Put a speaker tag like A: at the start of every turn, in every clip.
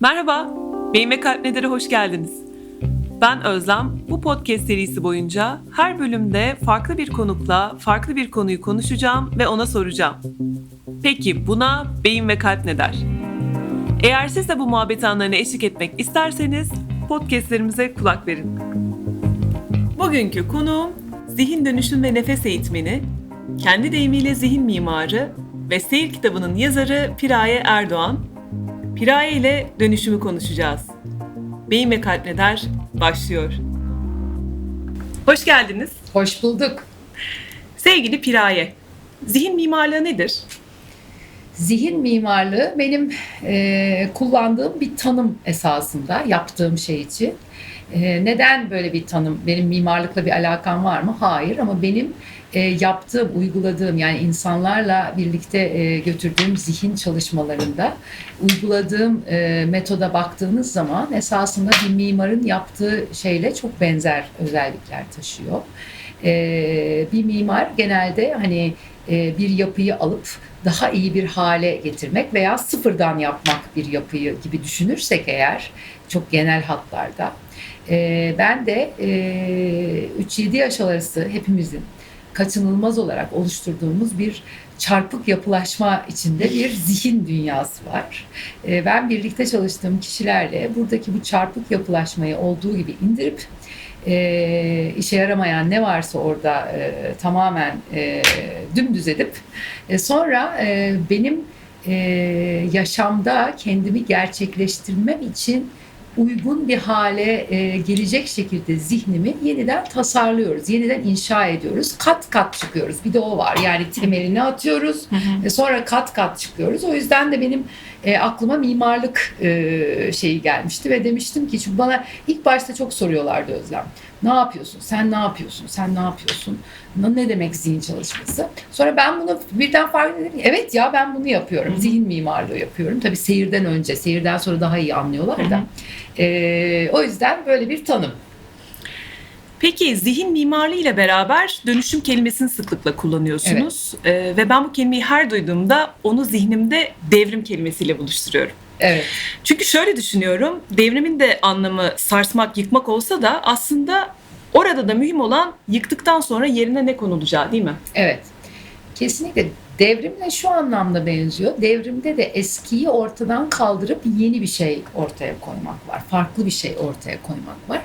A: Merhaba, Beyin ve Kalp Nedir'e hoş geldiniz. Ben Özlem. Bu podcast serisi boyunca her bölümde farklı bir konukla farklı bir konuyu konuşacağım ve ona soracağım. Peki buna beyin ve kalp ne der? Eğer siz de bu muhabbet anlarına eşlik etmek isterseniz podcastlerimize kulak verin. Bugünkü konuğum zihin dönüşüm ve nefes eğitmeni, kendi deyimiyle zihin mimarı ve seyir kitabının yazarı Piraye Erdoğan. Piraye ile dönüşümü konuşacağız. Beyin ve Kalp Ne Der başlıyor. Hoş geldiniz.
B: Hoş bulduk.
A: Sevgili Piraye, zihin mimarlığı nedir?
B: Zihin mimarlığı benim e, kullandığım bir tanım esasında yaptığım şey için. E, neden böyle bir tanım? Benim mimarlıkla bir alakam var mı? Hayır ama benim e, yaptığım, uyguladığım yani insanlarla birlikte e, götürdüğüm zihin çalışmalarında uyguladığım e, metoda baktığınız zaman esasında bir mimarın yaptığı şeyle çok benzer özellikler taşıyor. E, bir mimar genelde hani e, bir yapıyı alıp daha iyi bir hale getirmek veya sıfırdan yapmak bir yapıyı gibi düşünürsek eğer çok genel hatlarda. E, ben de e, 3-7 yaş arası hepimizin kaçınılmaz olarak oluşturduğumuz bir çarpık yapılaşma içinde bir zihin dünyası var. E, ben birlikte çalıştığım kişilerle buradaki bu çarpık yapılaşmayı olduğu gibi indirip e, işe yaramayan ne varsa orada e, tamamen e, dümdüz edip e, sonra e, benim e, yaşamda kendimi gerçekleştirmem için uygun bir hale e, gelecek şekilde zihnimi yeniden tasarlıyoruz, yeniden inşa ediyoruz. Kat kat çıkıyoruz. Bir de o var. Yani temelini atıyoruz. E, sonra kat kat çıkıyoruz. O yüzden de benim e, aklıma mimarlık e, şeyi gelmişti ve demiştim ki çünkü bana ilk başta çok soruyorlardı Özlem. Ne yapıyorsun? Sen ne yapıyorsun? Sen ne yapıyorsun? Ne demek zihin çalışması? Sonra ben bunu birden fark ettim. Evet ya ben bunu yapıyorum. Zihin mimarlığı yapıyorum. Tabii seyirden önce, seyirden sonra daha iyi anlıyorlar da. E, o yüzden böyle bir tanım.
A: Peki zihin mimarlığı ile beraber dönüşüm kelimesini sıklıkla kullanıyorsunuz. Ee, ve ben bu kelimeyi her duyduğumda onu zihnimde devrim kelimesiyle buluşturuyorum.
B: Evet.
A: Çünkü şöyle düşünüyorum, devrimin de anlamı sarsmak, yıkmak olsa da aslında orada da mühim olan yıktıktan sonra yerine ne konulacağı değil mi?
B: Evet. Kesinlikle devrimle şu anlamda benziyor. Devrimde de eskiyi ortadan kaldırıp yeni bir şey ortaya koymak var. Farklı bir şey ortaya koymak var.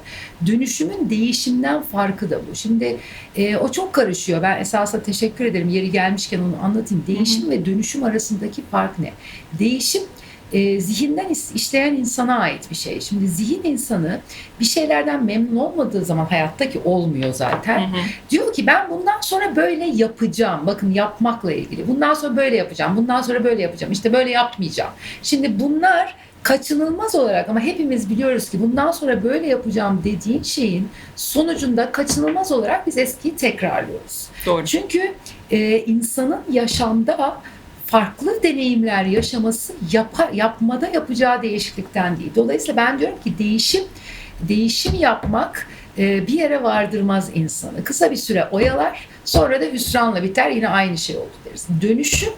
B: Dönüşümün değişimden farkı da bu. Şimdi e, o çok karışıyor. Ben esasında teşekkür ederim. Yeri gelmişken onu anlatayım. Değişim ve dönüşüm arasındaki fark ne? Değişim e, zihinden işleyen insana ait bir şey. Şimdi zihin insanı bir şeylerden memnun olmadığı zaman hayattaki olmuyor zaten. Diyor ki ben bundan sonra böyle yapacağım. Bakın yapmakla ilgili. Bundan sonra böyle yapacağım. Bundan sonra böyle yapacağım. İşte böyle yapmayacağım. Şimdi bunlar kaçınılmaz olarak ama hepimiz biliyoruz ki bundan sonra böyle yapacağım dediğin şeyin sonucunda kaçınılmaz olarak biz eskiyi tekrarlıyoruz.
A: Doğru.
B: Çünkü e, insanın yaşamda farklı deneyimler yaşaması yapa, yapmada yapacağı değişiklikten değil. Dolayısıyla ben diyorum ki değişim değişim yapmak e, bir yere vardırmaz insanı. Kısa bir süre oyalar, sonra da hüsranla biter. Yine aynı şey oldu deriz. Dönüşüm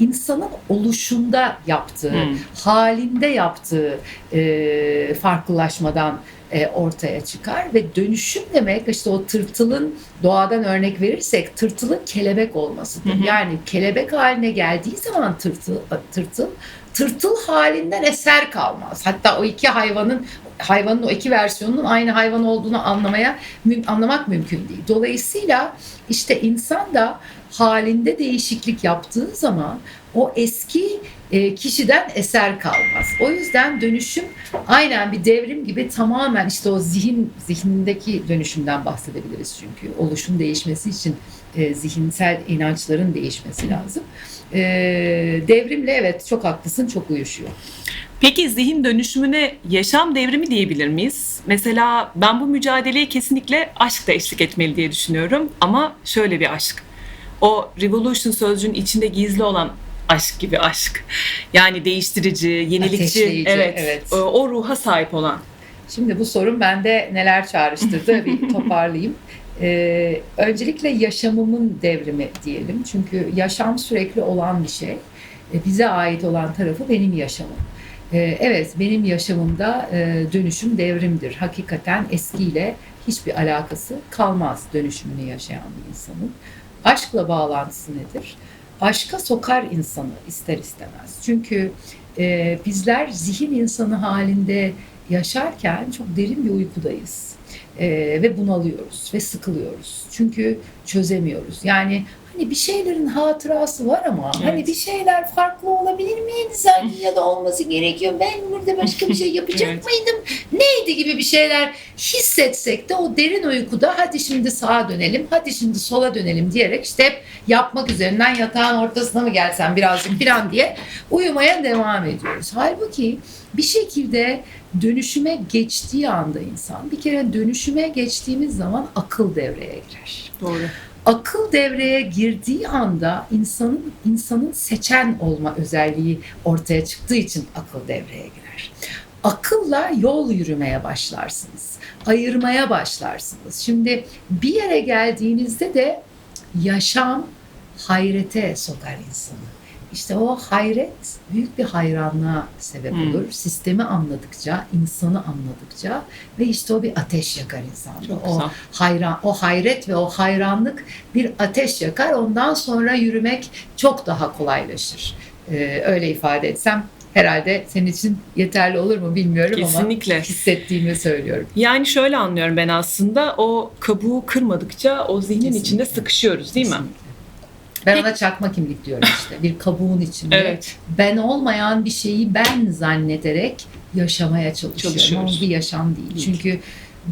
B: insanın oluşunda yaptığı,
A: Hmm.
B: halinde yaptığı e, farklılaşmadan e, ortaya çıkar ve dönüşüm demek işte o tırtılın doğadan örnek verirsek tırtılın kelebek olmasıdır.
A: Hı hı.
B: Yani kelebek haline geldiği zaman tırtıl tırtıl tırtıl halinden eser kalmaz. Hatta o iki hayvanın hayvanın o iki versiyonunun aynı hayvan olduğunu anlamaya müm- anlamak mümkün değil. Dolayısıyla işte insan da halinde değişiklik yaptığı zaman o eski e, kişiden eser kalmaz. O yüzden dönüşüm aynen bir devrim gibi tamamen işte o zihin zihnindeki dönüşümden bahsedebiliriz çünkü oluşun değişmesi için e, zihinsel inançların değişmesi lazım. E, devrimle evet çok haklısın çok uyuşuyor.
A: Peki zihin dönüşümüne yaşam devrimi diyebilir miyiz? Mesela ben bu mücadeleye kesinlikle aşk da eşlik etmeli diye düşünüyorum. Ama şöyle bir aşk. O revolution sözcüğün içinde gizli olan aşk gibi aşk. Yani değiştirici, yenilikçi,
B: Ateşleyici,
A: evet,
B: evet.
A: O, o ruha sahip olan.
B: Şimdi bu sorun bende neler çağrıştırdı bir toparlayayım. Ee, öncelikle yaşamımın devrimi diyelim. Çünkü yaşam sürekli olan bir şey. E, bize ait olan tarafı benim yaşamım. Ee, evet benim yaşamımda e, dönüşüm devrimdir. Hakikaten eskiyle hiçbir alakası kalmaz dönüşümünü yaşayan bir insanın. Aşkla bağlantısı nedir? Aşka sokar insanı ister istemez. Çünkü e, bizler zihin insanı halinde yaşarken çok derin bir uykudayız. E, ve bunalıyoruz ve sıkılıyoruz. Çünkü çözemiyoruz. Yani hani bir şeylerin hatırası var ama
C: Evet.
B: hani bir şeyler farklı olabilir miydi sanki ya da olması gerekiyor. Ben burada başka bir şey yapacak
C: Evet.
B: mıydım? Neydi gibi bir şeyler hissetsek de o derin uykuda hadi şimdi sağa dönelim, hadi şimdi sola dönelim diyerek işte hep yapmak üzerinden yatağın ortasına mı gelsem birazcık falan diye uyumaya devam ediyoruz. Halbuki bir şekilde dönüşüme geçtiği anda insan bir kere dönüşüme geçtiğimiz zaman akıl devreye girer.
C: Doğru.
B: Akıl devreye girdiği anda insanın insanın seçen olma özelliği ortaya çıktığı için akıl devreye girer. Akılla yol yürümeye başlarsınız. Ayırmaya başlarsınız. Şimdi bir yere geldiğinizde de yaşam hayrete sokar insanı. İşte o hayret büyük bir hayranlığa sebep
C: Hmm.
B: olur. Sistemi anladıkça, insanı anladıkça ve işte o bir ateş yakar insanda.
C: Çok
B: o
C: güzel.
B: hayran, o hayret ve o hayranlık bir ateş yakar. Ondan sonra yürümek çok daha kolaylaşır. Ee, öyle ifade etsem herhalde senin için yeterli olur mu bilmiyorum ama
C: Kesinlikle.
B: hissettiğimi söylüyorum.
C: Yani şöyle anlıyorum ben aslında o kabuğu kırmadıkça o zihnin
B: Kesinlikle.
C: içinde sıkışıyoruz değil mi?
B: Kesinlikle. Ben
C: Peki-
B: ona çakma kimlik diyorum işte. Bir kabuğun içinde.
C: Evet.
B: Ben olmayan bir şeyi ben zannederek yaşamaya çalışıyorum.
C: Çalışıyoruz.
B: Ama bir yaşam değil.
C: Değil.
B: Çünkü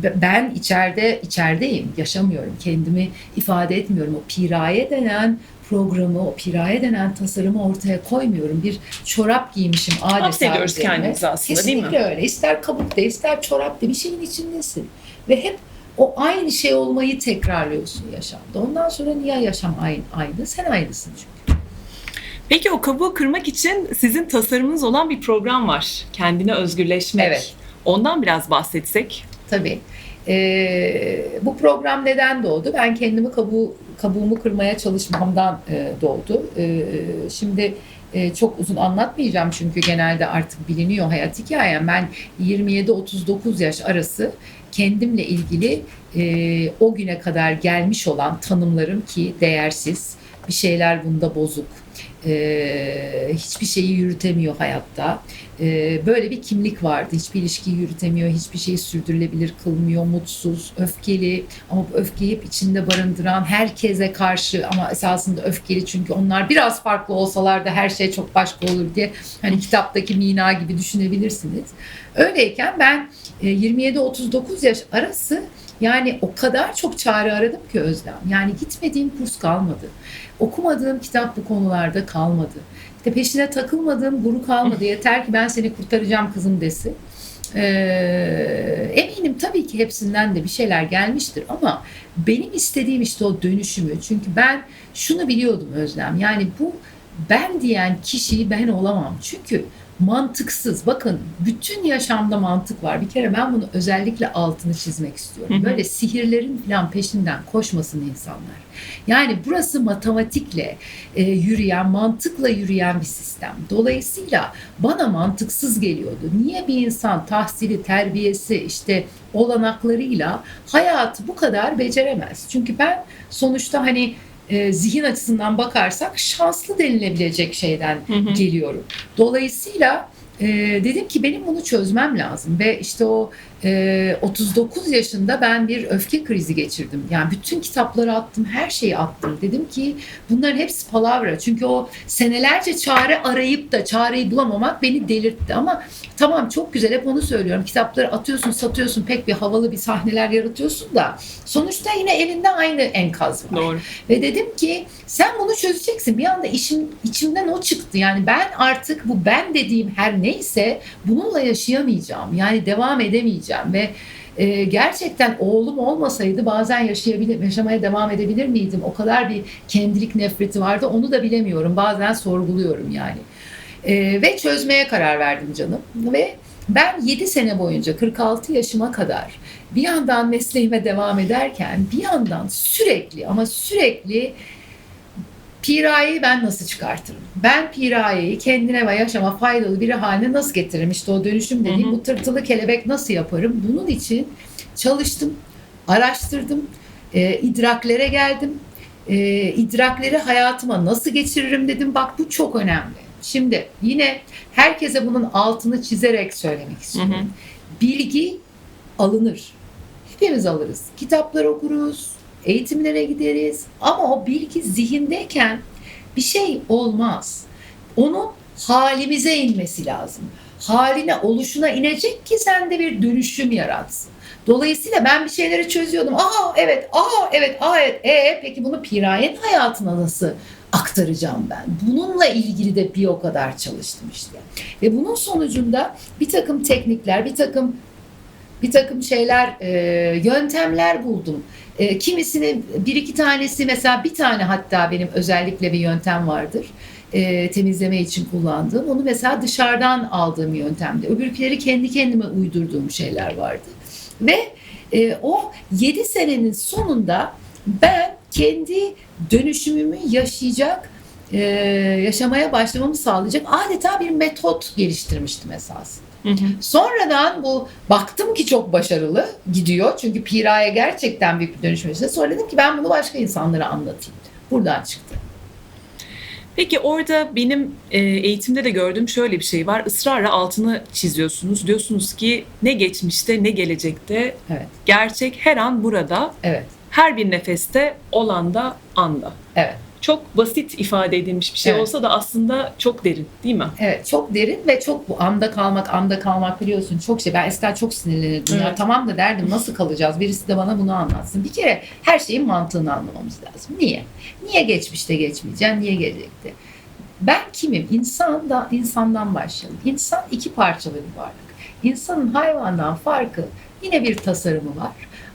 B: be- ben içeride içerideyim. Yaşamıyorum. Kendimi ifade etmiyorum. O piraye denen programı, o piraye denen tasarımı ortaya koymuyorum. Bir çorap giymişim adeta.
C: Hapsediyoruz kendimizi aslında değil mi?
B: Kesinlikle öyle. İster kabuk de, ister çorap de bir şeyin içindesin. Ve hep o aynı şey olmayı tekrarlıyorsun yaşamda. Ondan sonra niye yaşam aynı? aynı? Sen aynısın çünkü.
C: Peki o kabuğu kırmak için sizin tasarımınız olan bir program var. Kendine özgürleşmek.
B: Evet.
C: Ondan biraz bahsetsek.
B: Tabii. Ee, bu program neden doğdu? Ben kendimi kabuğu, kabuğumu kırmaya çalışmamdan e, doğdu. Ee, şimdi e, çok uzun anlatmayacağım çünkü genelde artık biliniyor hayat hikayem. Ben 27-39 yaş arası kendimle ilgili e, o güne kadar gelmiş olan tanımlarım ki değersiz, bir şeyler bunda bozuk, e, hiçbir şeyi yürütemiyor hayatta. E, böyle bir kimlik vardı. Hiçbir ilişkiyi yürütemiyor, hiçbir şeyi sürdürülebilir kılmıyor, mutsuz, öfkeli ama bu öfkeyi hep içinde barındıran herkese karşı ama esasında öfkeli çünkü onlar biraz farklı olsalar da her şey çok başka olur diye hani kitaptaki Mina gibi düşünebilirsiniz. Öyleyken ben e, 27-39 yaş arası yani o kadar çok çare aradım ki Özlem. Yani gitmediğim kurs kalmadı. Okumadığım kitap bu konularda kalmadı. İşte peşine takılmadığım guru kalmadı. Yeter ki ben seni kurtaracağım kızım desin. Ee, eminim tabii ki hepsinden de bir şeyler gelmiştir ama benim istediğim işte o dönüşümü. Çünkü ben şunu biliyordum Özlem. Yani bu ben diyen kişiyi ben olamam. Çünkü mantıksız. Bakın bütün yaşamda mantık var. Bir kere ben bunu özellikle altını çizmek istiyorum.
C: Hı hı.
B: Böyle sihirlerin falan peşinden koşmasın insanlar. Yani burası matematikle e, yürüyen, mantıkla yürüyen bir sistem. Dolayısıyla bana mantıksız geliyordu. Niye bir insan tahsili, terbiyesi, işte olanaklarıyla hayatı bu kadar beceremez? Çünkü ben sonuçta hani e, zihin açısından bakarsak şanslı denilebilecek şeyden
C: Hı hı.
B: geliyorum. Dolayısıyla e, dedim ki benim bunu çözmem lazım ve işte o e, 39 yaşında ben bir öfke krizi geçirdim. Yani bütün kitapları attım, her şeyi attım. Dedim ki bunların hepsi palavra. Çünkü o senelerce çare arayıp da çareyi bulamamak beni delirtti. Ama tamam çok güzel hep onu söylüyorum. Kitapları atıyorsun, satıyorsun, pek bir havalı bir sahneler yaratıyorsun da sonuçta yine elinde aynı enkaz var.
C: Doğru.
B: Ve dedim ki sen bunu çözeceksin. Bir anda işim içimden o çıktı. Yani ben artık bu ben dediğim her neyse bununla yaşayamayacağım. Yani devam edemeyeceğim ve e, gerçekten oğlum olmasaydı bazen yaşayabilir, yaşamaya devam edebilir miydim? O kadar bir kendilik nefreti vardı. Onu da bilemiyorum. Bazen sorguluyorum yani. E, ve çözmeye karar verdim canım. Ve ben 7 sene boyunca 46 yaşıma kadar bir yandan mesleğime devam ederken bir yandan sürekli ama sürekli Pirayeyi ben nasıl çıkartırım? Ben pirayeyi kendine ve yaşama faydalı biri haline nasıl getiririm? İşte o dönüşüm dediğim
C: Hı hı.
B: bu tırtılı kelebek nasıl yaparım? Bunun için çalıştım, araştırdım, e, idraklere geldim. E, idrakleri hayatıma nasıl geçiririm dedim. Bak bu çok önemli. Şimdi yine herkese bunun altını çizerek söylemek istiyorum.
C: Hı hı.
B: Bilgi alınır. Hepimiz alırız. Kitaplar okuruz, eğitimlere gideriz. Ama o bilgi zihindeyken bir şey olmaz. Onun halimize inmesi lazım. Haline, oluşuna inecek ki sende bir dönüşüm yaratsın. Dolayısıyla ben bir şeyleri çözüyordum. Aa evet, aa evet, aa evet. E peki bunu Piraye'nin hayatına nasıl aktaracağım ben? Bununla ilgili de bir o kadar çalıştım işte. Ve bunun sonucunda bir takım teknikler, bir takım bir takım şeyler, e, yöntemler buldum. E, kimisini bir iki tanesi mesela bir tane hatta benim özellikle bir yöntem vardır. E, temizleme için kullandığım. Onu mesela dışarıdan aldığım yöntemde. Öbürküleri kendi kendime uydurduğum şeyler vardı. Ve e, o 7 senenin sonunda ben kendi dönüşümümü yaşayacak, e, yaşamaya başlamamı sağlayacak adeta bir metot geliştirmiştim esasında.
C: Hı hı.
B: Sonradan bu baktım ki çok başarılı gidiyor. Çünkü Pira'ya gerçekten büyük bir dönüşüm yaşadı. Sonra dedim ki ben bunu başka insanlara anlatayım. Buradan çıktı.
A: Peki orada benim e, eğitimde de gördüğüm şöyle bir şey var. Israrla altını çiziyorsunuz. Diyorsunuz ki ne geçmişte ne gelecekte
B: Evet.
A: gerçek her an burada.
B: Evet.
A: Her bir nefeste olanda anda.
B: Evet.
A: Çok basit ifade edilmiş bir şey
B: Evet.
A: olsa da aslında çok derin değil mi?
B: Evet çok derin ve çok bu anda kalmak anda kalmak biliyorsun çok şey. Ben eskiden çok sinirlenirdim. Ya
A: Evet.
B: tamam da derdim nasıl kalacağız? Birisi de bana bunu anlatsın. Bir kere her şeyin mantığını anlamamız lazım. Niye? Niye geçmişte geçmeyeceğim? Niye gelecekte? Ben kimim? İnsan da insandan başlayalım. İnsan iki parçalı bir varlık. İnsanın hayvandan farkı yine bir tasarımı var.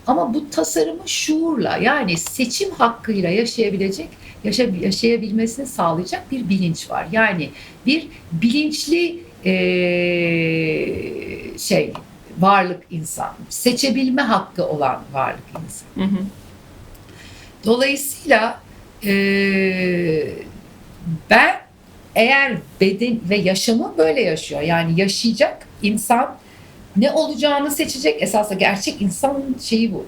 B: Ama bu tasarımı şuurla yani seçim hakkıyla yaşayabilecek, yaşa, yaşayabilmesini sağlayacak bir bilinç var. Yani bir bilinçli eee, şey varlık insan, seçebilme hakkı olan varlık insan.
A: Hı hı.
B: Dolayısıyla eee, ben eğer beden ve yaşamı böyle yaşıyor. Yani yaşayacak insan ne olacağını seçecek. Esasında gerçek insanın şeyi bu.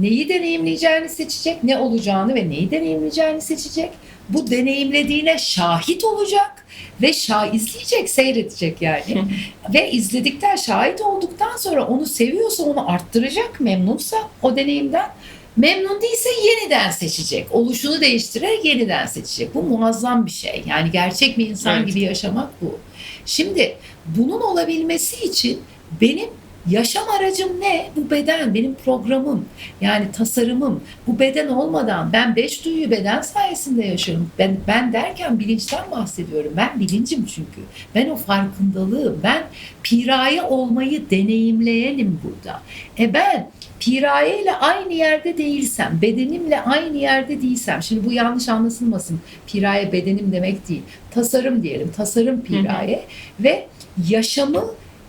B: Neyi deneyimleyeceğini seçecek, ne olacağını ve neyi deneyimleyeceğini seçecek. Bu deneyimlediğine şahit olacak ve şah izleyecek, seyredecek yani. ve izledikten, şahit olduktan sonra onu seviyorsa onu arttıracak, memnunsa o deneyimden. Memnun değilse yeniden seçecek. Oluşunu değiştirerek yeniden seçecek. Bu muazzam bir şey. Yani gerçek bir insan
A: Evet.
B: gibi yaşamak bu. Şimdi bunun olabilmesi için benim yaşam aracım ne? Bu beden, benim programım. Yani tasarımım. Bu beden olmadan ben beş duyuyu beden sayesinde yaşıyorum. Ben, ben derken bilinçten bahsediyorum. Ben bilincim çünkü. Ben o farkındalığım. Ben piraye olmayı deneyimleyenim burada. E ben piraye ile aynı yerde değilsem, bedenimle aynı yerde değilsem, şimdi bu yanlış anlaşılmasın. Piraye bedenim demek değil. Tasarım diyelim. Tasarım piraye ve yaşamı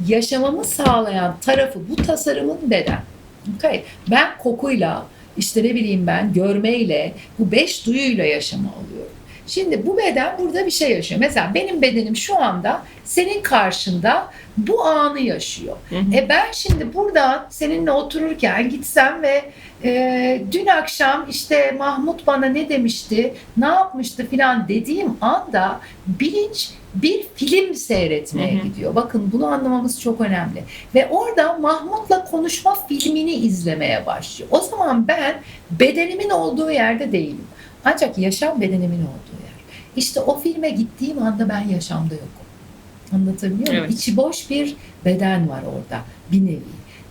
B: yaşamamı sağlayan tarafı bu tasarımın beden. Okay. Ben kokuyla, işte ne bileyim ben görmeyle, bu beş duyuyla yaşama alıyorum. Şimdi bu beden burada bir şey yaşıyor. Mesela benim bedenim şu anda senin karşında bu anı yaşıyor.
A: Hı hı.
B: E ben şimdi buradan seninle otururken gitsem ve e, dün akşam işte Mahmut bana ne demişti, ne yapmıştı filan dediğim anda bilinç bir film seyretmeye
A: Hı hı.
B: gidiyor. Bakın bunu anlamamız çok önemli. Ve orada Mahmut'la konuşma filmini izlemeye başlıyor. O zaman ben bedenimin olduğu yerde değilim. Ancak yaşam bedenimin olduğu. İşte o filme gittiğim anda ben yaşamda yokum. Anlatabiliyor muyum?
A: Evet.
B: İçi boş bir beden var orada bir nevi.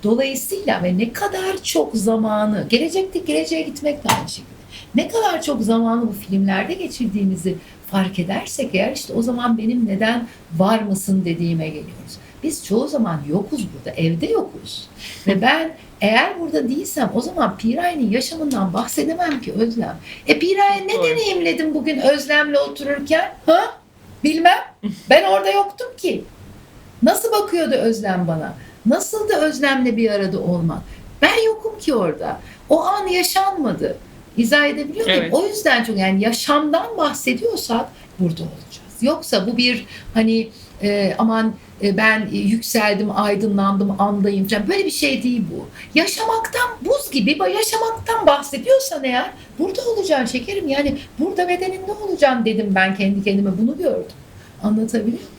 B: Dolayısıyla ve ne kadar çok zamanı, gelecekte geleceğe gitmek de aynı şekilde. Ne kadar çok zamanı bu filmlerde geçirdiğimizi fark edersek eğer işte o zaman benim neden var mısın dediğime geliyoruz. Biz çoğu zaman yokuz burada, evde yokuz. Ve ben eğer burada değilsem o zaman Piray'ın yaşamından bahsedemem ki Özlem. E Piray ne
A: Doğru.
B: deneyimledim bugün Özlem'le otururken? Ha? Bilmem. Ben orada yoktum ki. Nasıl bakıyordu Özlem bana? Nasıl da Özlem'le bir arada olmak? Ben yokum ki orada. O an yaşanmadı. İzah edebiliyor muyum?
A: Evet.
B: O yüzden çok yani yaşamdan bahsediyorsak burada olacağız. Yoksa bu bir hani e, aman ben yükseldim, aydınlandım, andayım falan böyle bir şey değil bu. Yaşamaktan buz gibi yaşamaktan bahsediyorsan eğer burada olacaksın şekerim. Yani burada bedeninde olacaksın dedim ben kendi kendime bunu gördüm. Anlatabiliyor muyum?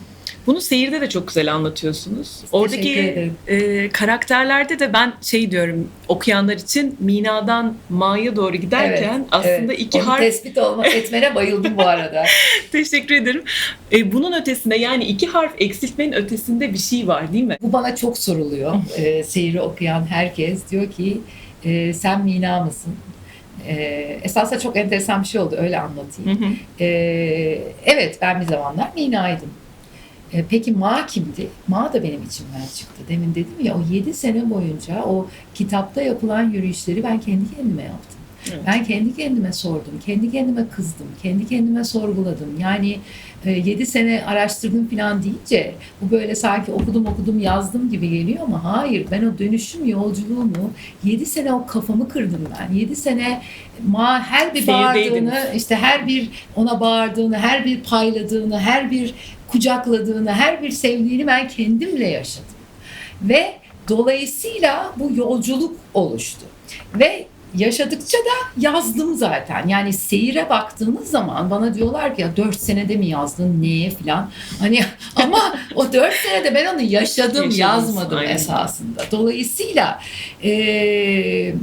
A: Bunu seyirde de çok güzel anlatıyorsunuz. Oradaki e, karakterlerde de ben şey diyorum okuyanlar için Mina'dan Ma'ya doğru giderken
B: Evet,
A: aslında
B: evet.
A: iki
B: Onu
A: harf
B: tespit olma, etmene bayıldım bu arada.
A: teşekkür ederim. E, bunun ötesinde yani iki harf eksiltmenin ötesinde bir şey var değil mi?
B: Bu bana çok soruluyor. Ee, seyri okuyan herkes diyor ki e, sen Mina mısın? Ee, esasında çok enteresan bir şey oldu öyle anlatayım.
A: Hı hı.
B: Ee, evet ben bir zamanlar Mina'ydım. Ee, peki Ma kimdi? Ma da benim içimden çıktı. Demin dedim ya o 7 sene boyunca o kitapta yapılan yürüyüşleri ben kendi kendime yaptım.
A: Evet.
B: Ben kendi kendime sordum, kendi kendime kızdım, kendi kendime sorguladım. Yani 7 sene araştırdım falan deyince bu böyle sanki okudum okudum yazdım gibi geliyor ama hayır ben o dönüşüm yolculuğumu 7 sene o kafamı kırdım ben. 7 sene ma her bir bağırdığını işte her bir ona bağırdığını, her bir payladığını, her bir kucakladığını, her bir sevdiğini ben kendimle yaşadım. Ve dolayısıyla bu yolculuk oluştu. Ve yaşadıkça da yazdım zaten. Yani seyire baktığınız zaman bana diyorlar ki ya 4 senede mi yazdın neye filan. Hani ama o 4 senede ben onu yaşadım
A: Yaşadınız,
B: yazmadım
A: aynen.
B: esasında. Dolayısıyla eee,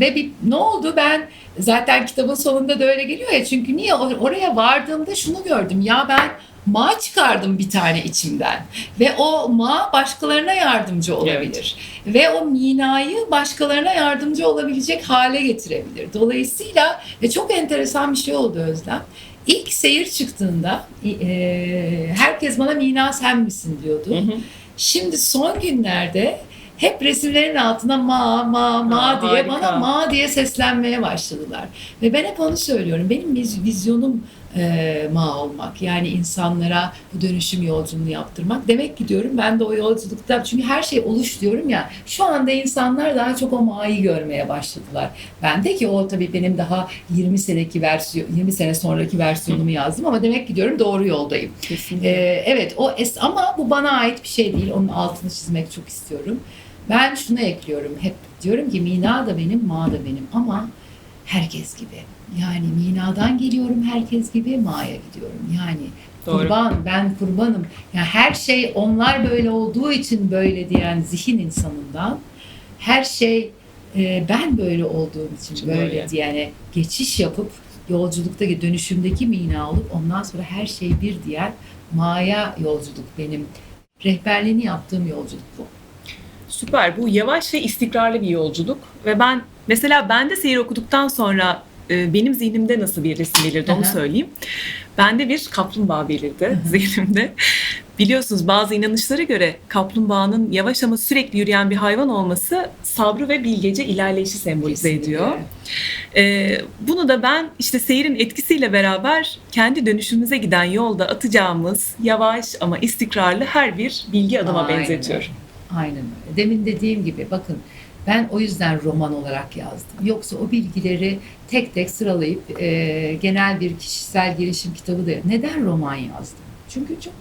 B: ve bir ne oldu ben zaten kitabın sonunda da öyle geliyor ya çünkü niye Or- oraya vardığımda şunu gördüm ya ben ma çıkardım bir tane içimden ve o ma başkalarına yardımcı olabilir ve o minayı başkalarına yardımcı olabilecek hale getirebilir. Dolayısıyla ve çok enteresan bir şey oldu Özlem. İlk seyir çıktığında e, herkes bana Mina sen misin diyordu.
A: Hı hı.
B: Şimdi son günlerde hep resimlerin altına ma ma ma
A: Aa,
B: diye
A: harika.
B: bana ma diye seslenmeye başladılar. Ve ben hep onu söylüyorum. Benim viz- vizyonum e, ma olmak. Yani insanlara bu dönüşüm yolculuğunu yaptırmak. Demek ki diyorum ben de o yolculukta çünkü her şey oluş diyorum ya. Şu anda insanlar daha çok o ma'yı görmeye başladılar. Ben de ki o tabii benim daha 20 seneki versiyon 20 sene sonraki versiyonumu yazdım ama demek ki diyorum doğru yoldayım.
A: Kesinlikle.
B: Ee, evet o es ama bu bana ait bir şey değil. Onun altını çizmek çok istiyorum. Ben şunu ekliyorum hep diyorum ki Mina da benim, Ma da benim ama herkes gibi. Yani Mina'dan geliyorum herkes gibi, Ma'ya gidiyorum. Yani
A: Doğru.
B: kurban, ben kurbanım. Yani her şey onlar böyle olduğu için böyle diyen zihin insanından her şey e, ben böyle olduğum için
A: Için
B: böyle
A: böyle.
B: diyene geçiş yapıp yolculuktaki dönüşümdeki mina olup ondan sonra her şey bir diğer maya yolculuk benim rehberliğini yaptığım yolculuk bu.
A: Süper. Bu yavaş ve istikrarlı bir yolculuk ve ben mesela ben de seyir okuduktan sonra e, benim zihnimde nasıl bir resim belirdi onu söyleyeyim. Bende bir kaplumbağa belirdi zihnimde. Biliyorsunuz bazı inanışlara göre kaplumbağanın yavaş ama sürekli yürüyen bir hayvan olması sabrı ve bilgece ilerleyişi sembolize
B: Kesinlikle.
A: ediyor. Ee, bunu da ben işte seyrin etkisiyle beraber kendi dönüşümüze giden yolda atacağımız yavaş ama istikrarlı her bir bilgi adıma
B: Aynen
A: benzetiyorum.
B: Aynen öyle. Demin dediğim gibi bakın ben o yüzden roman olarak yazdım. Yoksa o bilgileri tek tek sıralayıp e, genel bir kişisel gelişim kitabı da neden roman yazdım? Çünkü çok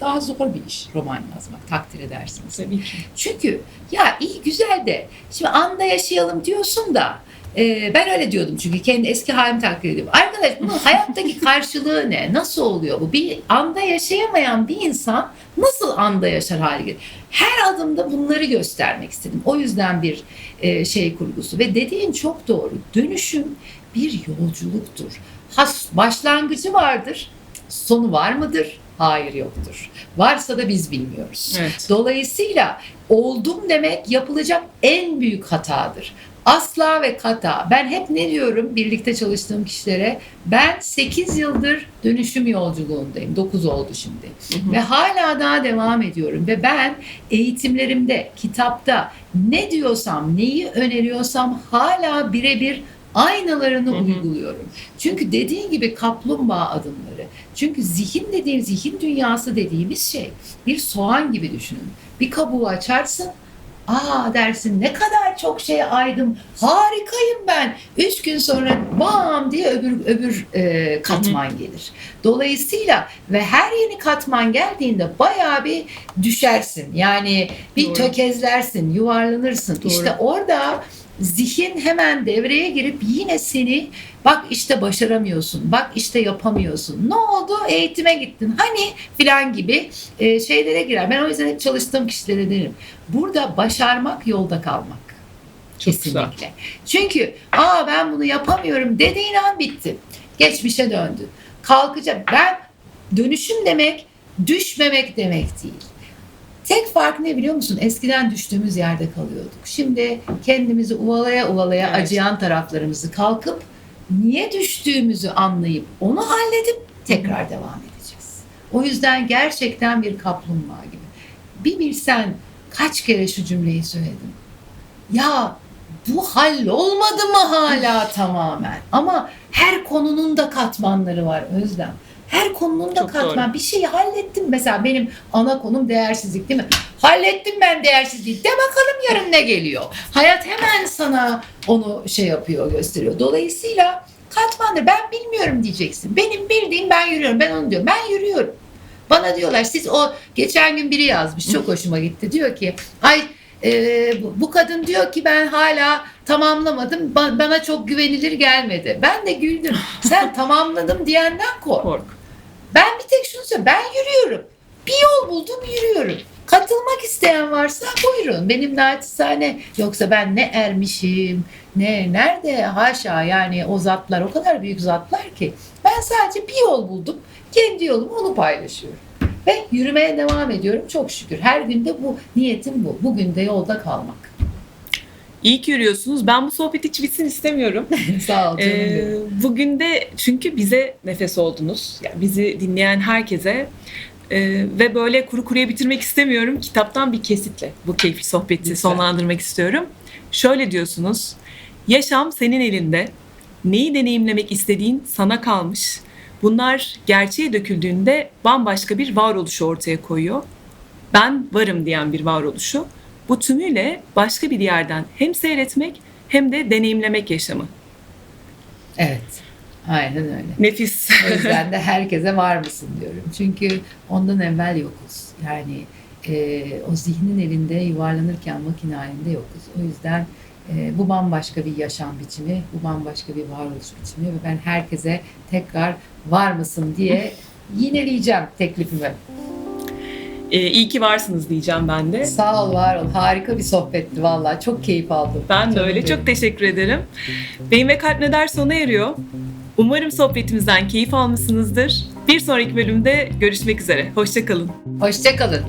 B: daha zor bir iş roman yazmak takdir edersiniz.
A: Tabii ki.
B: Çünkü ya iyi güzel de şimdi anda yaşayalım diyorsun da e, ben öyle diyordum çünkü kendi eski halimi takdir ediyorum. Arkadaş bunun hayattaki karşılığı ne? Nasıl oluyor bu? Bir anda yaşayamayan bir insan nasıl anda yaşar hale gelir? Her adımda bunları göstermek istedim. O yüzden bir e, şey kurgusu ve dediğin çok doğru. Dönüşüm bir yolculuktur. Has başlangıcı vardır. Sonu var mıdır? Hayır yoktur. Varsa da biz bilmiyoruz.
A: Evet.
B: Dolayısıyla oldum demek yapılacak en büyük hatadır. Asla ve kata. Ben hep ne diyorum birlikte çalıştığım kişilere? Ben 8 yıldır dönüşüm yolculuğundayım. 9 oldu şimdi.
A: Hı hı.
B: Ve hala daha devam ediyorum. Ve ben eğitimlerimde, kitapta ne diyorsam, neyi öneriyorsam hala birebir aynalarını
A: Hı hı.
B: uyguluyorum. Çünkü dediğin gibi kaplumbağa adımları. Çünkü zihin dediğim, zihin dünyası dediğimiz şey bir soğan gibi düşünün. Bir kabuğu açarsın, Aa dersin ne kadar çok şey aydım. Harikayım ben. Üç gün sonra bam diye öbür öbür e, katman gelir. Dolayısıyla ve her yeni katman geldiğinde bayağı bir düşersin. Yani bir
A: Doğru.
B: tökezlersin, yuvarlanırsın.
A: Doğru.
B: İşte orada zihin hemen devreye girip yine seni bak işte başaramıyorsun, bak işte yapamıyorsun. Ne oldu? Eğitime gittin. Hani filan gibi e, şeylere girer. Ben o yüzden hep çalıştığım kişilere derim. Burada başarmak yolda kalmak.
A: Çok
B: Kesinlikle. Çünkü aa ben bunu yapamıyorum dediğin an bitti. Geçmişe döndü. Kalkacak. Ben dönüşüm demek düşmemek demek değil. Tek fark ne biliyor musun? Eskiden düştüğümüz yerde kalıyorduk. Şimdi kendimizi uvalaya uvalaya
A: Evet.
B: acıyan taraflarımızı kalkıp niye düştüğümüzü anlayıp onu halledip tekrar devam edeceğiz. O yüzden gerçekten bir kaplumbağa gibi. Bir bilsen kaç kere şu cümleyi söyledim. Ya bu hallolmadı mı hala tamamen? Ama her konunun da katmanları var Özlem. Her konunun da
A: Çok
B: katman. Bir şeyi hallettim. Mesela benim ana konum değersizlik değil mi? Hallettim ben değersizliği. De bakalım yarın ne geliyor. Hayat hemen sana onu şey yapıyor, gösteriyor. Dolayısıyla katmandır. Ben bilmiyorum diyeceksin. Benim bildiğim ben yürüyorum. Ben onu diyorum. Ben yürüyorum. Bana diyorlar siz o geçen gün biri yazmış çok hoşuma gitti. Diyor ki ay e, bu- kadın diyor ki ben hala tamamlamadım Ba- bana çok güvenilir gelmedi. Ben de güldüm. Sen tamamladım diyenden kork.
A: Kork.
B: Ben bir tek şunu söylüyorum. Ben yürüyorum. Bir yol buldum yürüyorum. Katılmak isteyen varsa buyurun. Benim naçizane. Yoksa ben ne ermişim ne nerede haşa yani o zatlar o kadar büyük zatlar ki. Ben sadece bir yol buldum. Kendi yolumu onu paylaşıyorum. Ve yürümeye devam ediyorum çok şükür. Her günde bu niyetim bu. Bugün de yolda kalmak.
A: İyi ki yürüyorsunuz. Ben bu sohbet hiç bitsin istemiyorum.
B: Sağ ol canım
A: Ee, bugün de çünkü bize nefes oldunuz. Yani bizi dinleyen herkese e, ve böyle kuru kuruya bitirmek istemiyorum. Kitaptan bir kesitle bu keyifli sohbeti
B: Lütfen.
A: sonlandırmak istiyorum. Şöyle diyorsunuz. Yaşam senin elinde. Neyi deneyimlemek istediğin sana kalmış. Bunlar gerçeğe döküldüğünde bambaşka bir varoluşu ortaya koyuyor. Ben varım diyen bir varoluşu. Bu tümüyle başka bir yerden hem seyretmek hem de deneyimlemek yaşamı.
B: Evet. Aynen öyle.
A: Nefis.
B: O yüzden de herkese var mısın diyorum. Çünkü ondan evvel yokuz. Yani e, o zihnin elinde yuvarlanırken makine halinde yokuz. O yüzden e, bu bambaşka bir yaşam biçimi, bu bambaşka bir varoluş biçimi ve ben herkese tekrar var mısın diye yineleyeceğim teklifimi.
A: Ee, iyi ki varsınız diyeceğim ben de.
B: Sağ ol, var ol. Harika bir sohbetti vallahi. Çok keyif aldım.
A: Ben de öyle. Çok teşekkür ederim. Beyin ve Kalp Ne Der sona eriyor. Umarım sohbetimizden keyif almışsınızdır. Bir sonraki bölümde görüşmek üzere. Hoşçakalın.
B: Hoşça kalın.